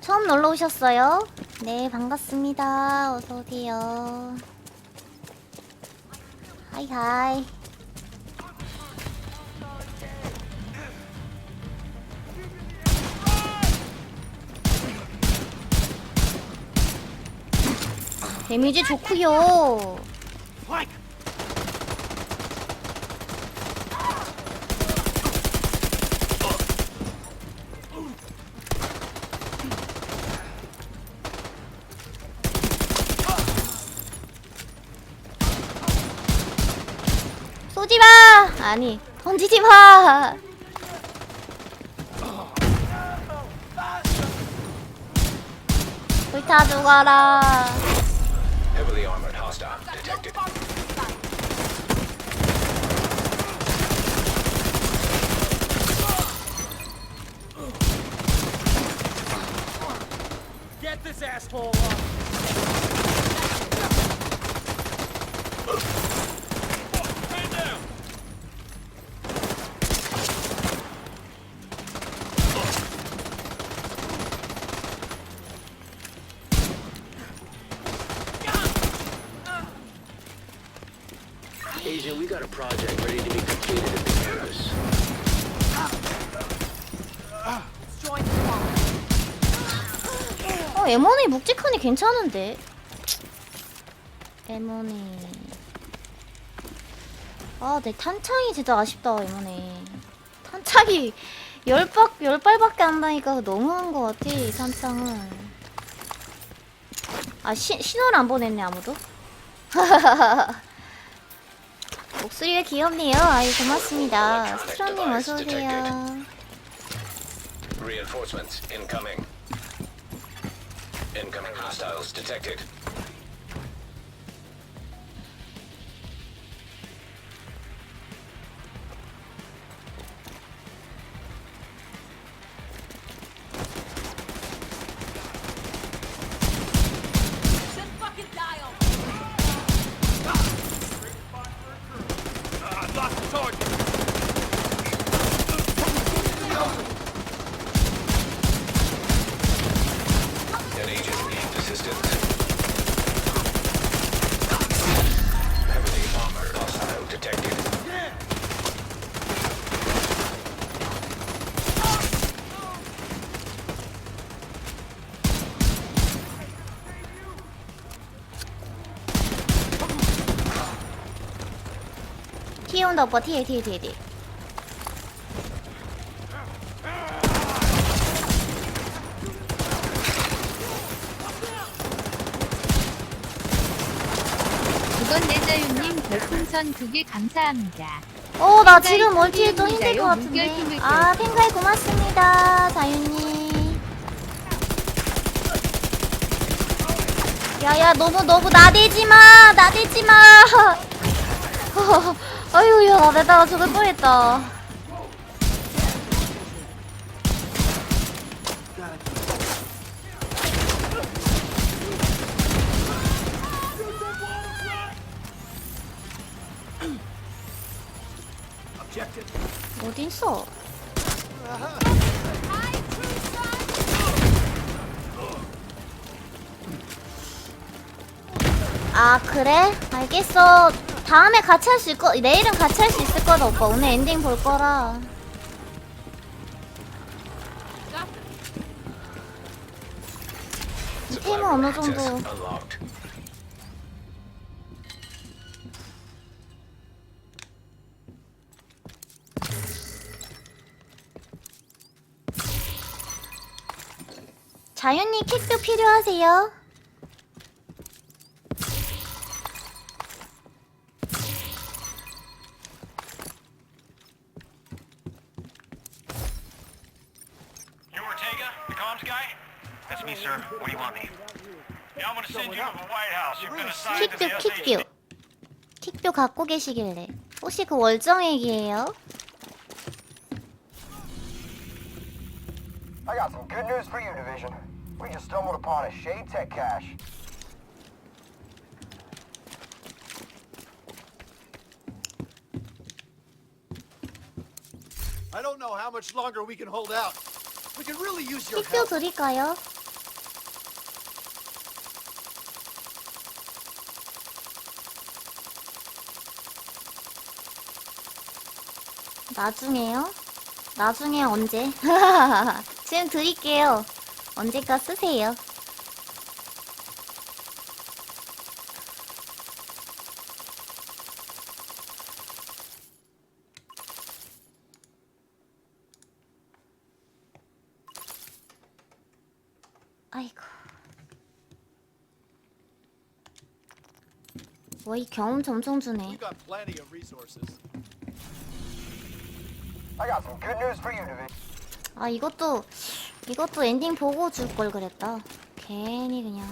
처음 놀러 오셨어요? 네, 반갑습니다. 어서 오세요. 하이 하이. 데미지 좋구요. 쏘지 마! 아니, 던지지 마! 불타 죽어라. Heavily armored hostile detected. Get this asshole off! Man down! Agent, we got a project ready to be completed at the campus. 어, M1이 묵직하니 괜찮은데. M1이. 아, 내 탄창이 진짜 아쉽다, M1이. 탄창이 열 박, 열 발밖에 안 나니까 너무한 것 같아, 이 탄창은. 아, 시, 신호를 안 보냈네, 아무도. 목소리가 귀엽네요. 아이, 고맙습니다. 스트런님 어서 오세요. Reinforcements incoming. Incoming hostiles detected. Target! 온다, 오빠. 뒤에, 뒤에, 뒤에, 뒤에. 이건 내자유님 별풍선 두 개 감사합니다. 어, 나 지금 멀티에 좀 힘들. 것 같은데. 아, 팬가이 고맙습니다. 자윤님. 야, 야, 너무, 너무 나대지 마! 나대지 마! 아유, 야, 나대다가 죽을 뻔했다. 어디 있어? 아 그래? 알겠어. 다음에 같이 할 수 있거 내일은 같이 할 수 있을 거다 오빠. 오늘 엔딩 볼 거라. 이 팀은 어느 정도. 자연님 킥도 필요하세요? 갖고 계시길래 혹시 그 월정액이에요? I got some good news for you, Division. We just stumbled upon a Shade Tech cache. I don't know how much longer we can hold out. We can really use your 픽스 help. 드릴까요? 나중에요? 나중에 언제? 지금 드릴게요. 언제까 쓰세요. 아이고. 와, 이 경험 점점 주네. We've got plenty of resources. I got some good news for you, Division. 아, 이것도, 이것도 엔딩 보고 줄 걸 그랬다. 괜히 그냥.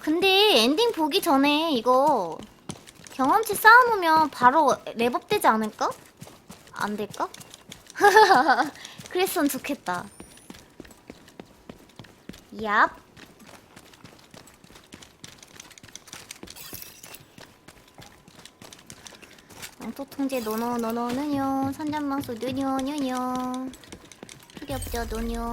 근데 엔딩 보기 전에 이거 경험치 쌓아놓으면 바로 랩업 되지 않을까? 안 될까? 그랬으면 좋겠다. 얍. 영토 통제 노노 노노는요 산전망수 누뇨 뉴뇨 필요 없죠 노뇨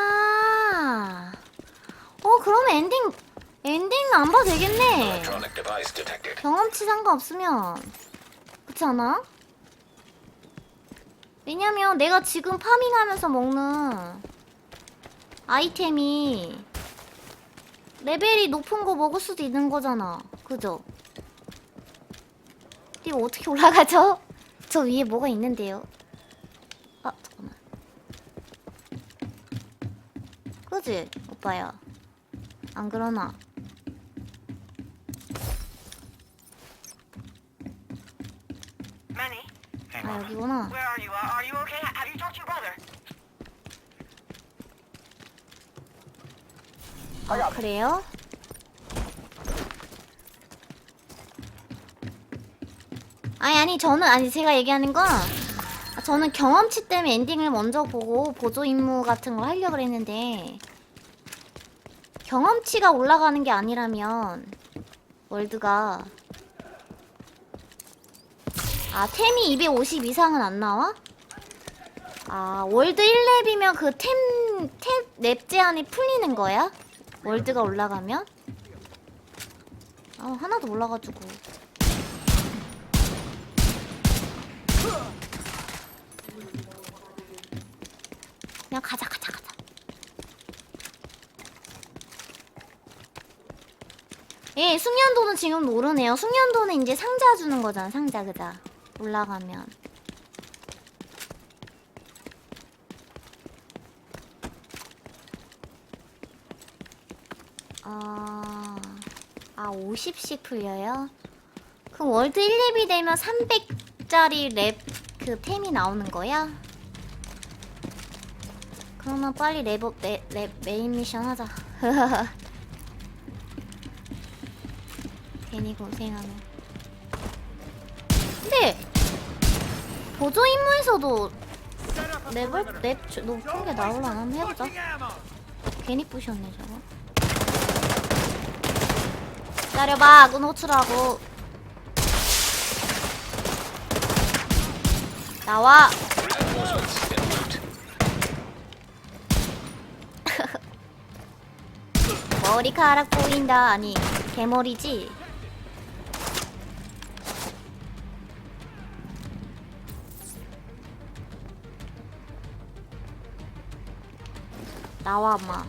아. 어 그럼 엔딩 엔딩 안 봐도 되겠네. 경험치 상관없으면 그렇지 않아? 왜냐면 내가 지금 파밍하면서 먹는 아이템이 레벨이 높은 거 먹을 수도 있는 거잖아. 그죠? 이거 어떻게 올라가죠? 저 위에 뭐가 있는데요? 아 잠깐만. 그지? 오빠야. 안 그러나 아. 여기구나 Where are you? Uh, are you okay? Have you talked to your brother? 아, 그래요? 아니 아니 저는 아니 제가 얘기하는 건 아, 저는 경험치 때문에 엔딩을 먼저 보고 보조 임무 같은 걸 하려고 했는데 경험치가 올라가는 게 아니라면 월드가 아 템이 250 이상은 안 나와? 아 월드 1렙이면 그 그템템랩 제한이 풀리는 거야? 월드가 올라가면? 아 하나도 몰라가지고 그냥 가자 가자 가자 예 숙련도는 지금 모르네요 숙련도는 이제 상자 주는 거잖아 상자 그자 올라가면 아, 아 50씩 풀려요? 그럼 월드 1렙이 되면 300짜리 랩 그 템이 나오는 거야? 그러면 빨리 랩업 랩, 랩 메인 미션 하자. 괜히 고생하네. 근데 보조 임무에서도 랩을 랩 주- 높은 게 나올라나 한번 해보자. 괜히 부셨네 저거. 기다려봐 끈 호출하고 나와. 머리카락 보인다 아니 개머리지 나와 마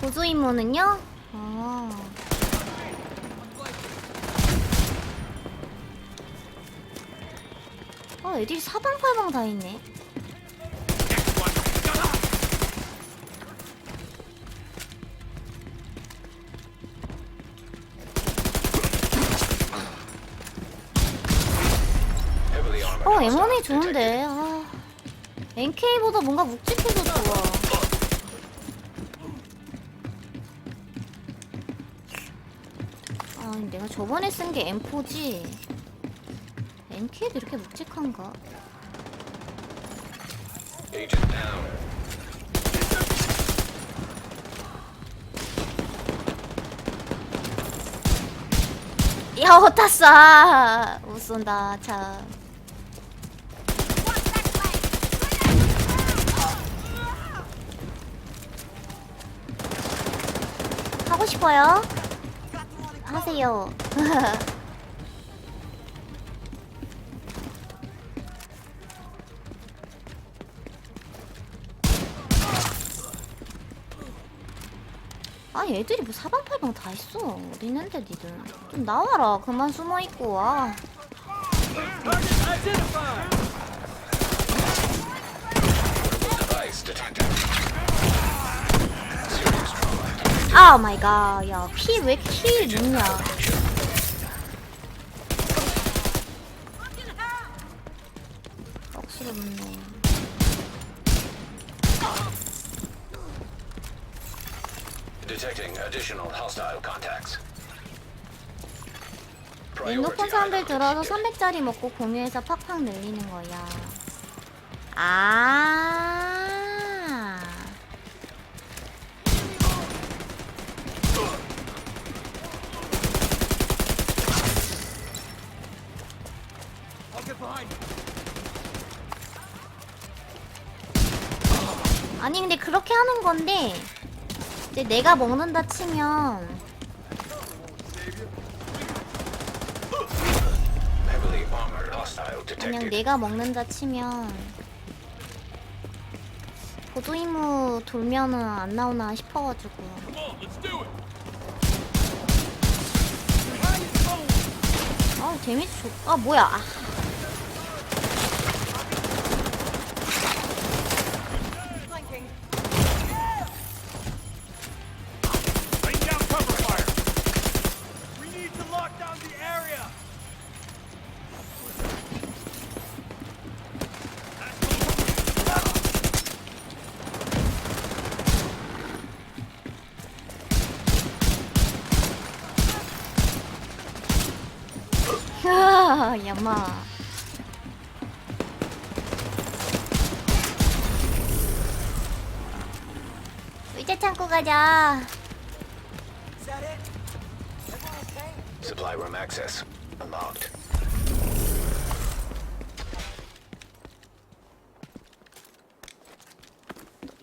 보조 임무는요? 애들이 사방팔방 다 있네. 어 M1이 좋은데. 아, NK보다 뭔가 묵직해서 좋아. 아 내가 저번에 쓴 게 M4지. NK도 이렇게 묵직한가? 야 어따싸 못 쏜다 참 하고 싶어요? 하세요 아니 애들이 뭐 사방팔방 다 있어. 어디 있는데 니들. 좀 나와라. 그만 숨어있고 와. 아 마이 갓 야 피 왜 이렇게 힐 늦냐 핸드폰 사람들 들어서 300짜리 먹고 공유해서 팍팍 늘리는 거야 아. 아니 근데 그렇게 하는 건데 이제 내가 먹는다 치면 Heavily armored hostile 그냥. 내가 먹는다 치면 보도 임무 돌면은 안 나오나 싶어가지고! 아 데미지 좋.. 아 뭐야 아, 아 야마 의자 창고 가자 Supply room access unlocked.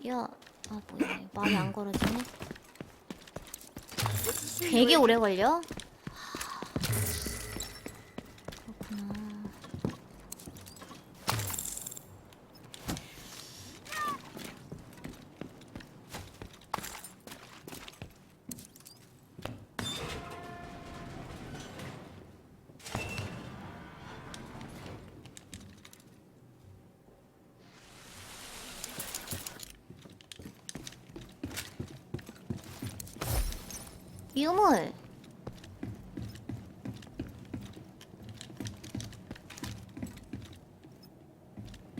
야, 아 뭐야 말이 안 걸어지네 되게 오래 걸려? 유물.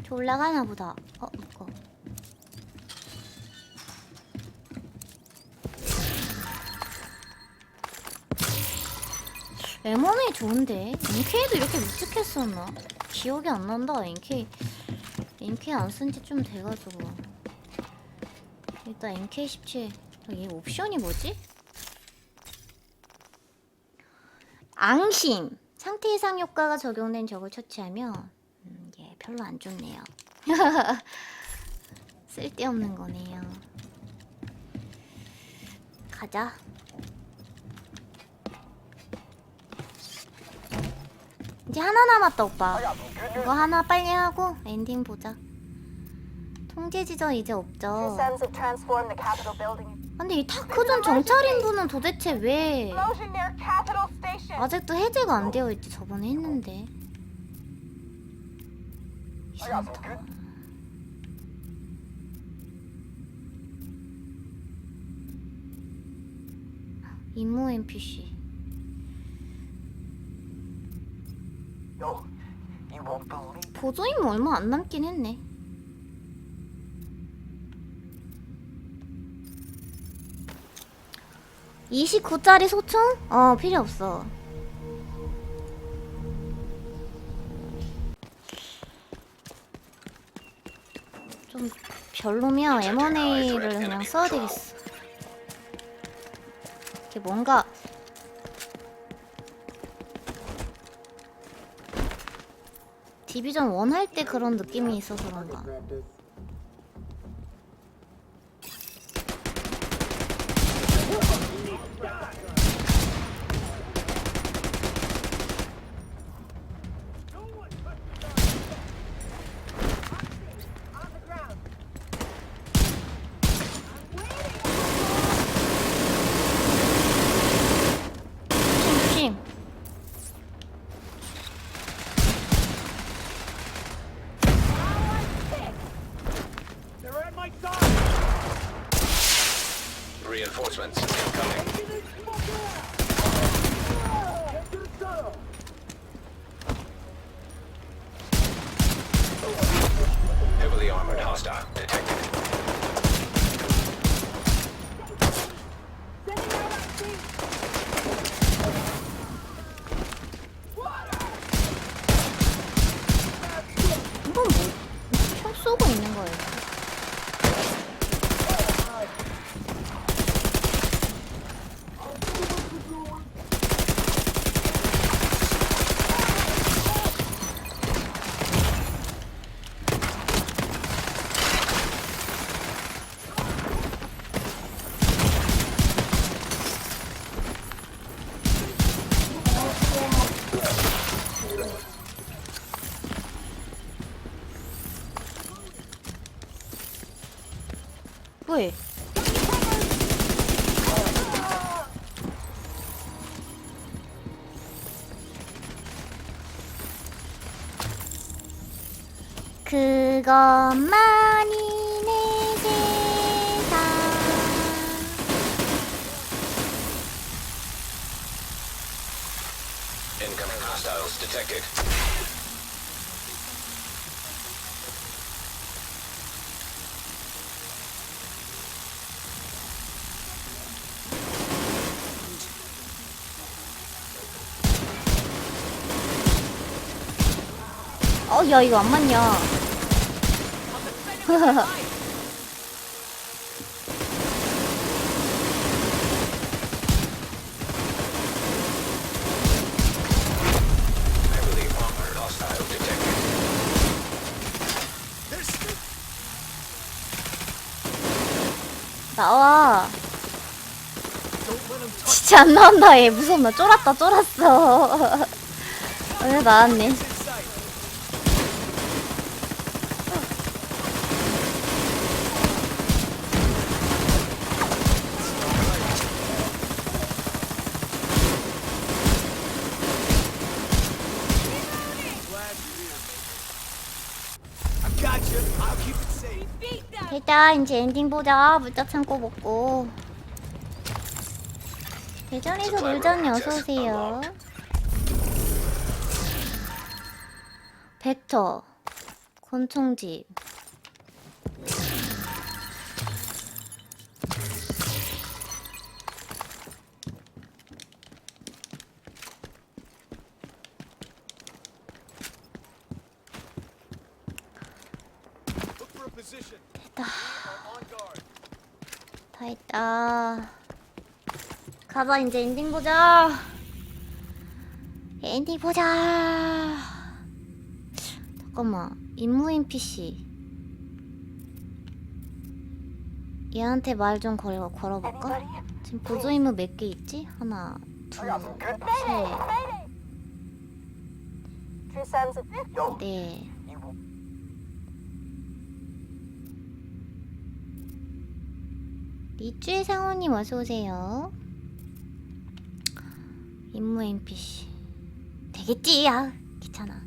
저 올라가나 보다. 어 이거. M1이 좋은데? NK도 이렇게 묵직했었나? 기억이 안 난다. NK NK 안 쓴 지 좀 돼가지고. 일단 NK17 얘 옵션이 뭐지? 앙심 상태 이상 효과가 적용된 적을 처치하면 음, 예 별로 안 좋네요. 쓸데없는 거네요. 가자. 이제 하나 남았다 오빠. 이거 하나 빨리 하고 엔딩 보자. 통제 지점 이제 없죠. 근데 이 타크전 정찰인분은 도대체 왜 아직도 해제가 안 되어 있지? 저번에 했는데. Good. 임무 NPC. Believe 보조 임무 얼마 안 남긴 했네. (29짜리) 소총? 어 필요 없어 별로면 M1A를 그냥 써야 되겠어. 이게 뭔가 디비전 1할때 그런 느낌이 있어서 그런가 my side! Reinforcements incoming. Heavily armored hostile detected. 그것만이 내 세상 Incoming hostiles detected. 어, 야, 이거 안 맞냐. Heavily armored hostile detected. 나와. 진짜 안 나온다, 얘. 무섭나. 쫄았다, 쫄았어. 왜 나왔네. 됐다, 이제 엔딩 보자. 물자 참고 먹고. 대전에서 놀자니 어서오세요. 벡터. 권총집. 가자, 이제 엔딩 보자. 엔딩 보자. 잠깐만, 임무인 PC. 얘한테 말 좀 걸어, 걸어볼까? 지금 보조 임무 몇 개 있지? 하나, 둘, I got some good. 셋, True sense of. Yo, 넷. you 리쭈의 상호님 어서오세요. 임무 NPC. 되겠지, 야. 귀찮아.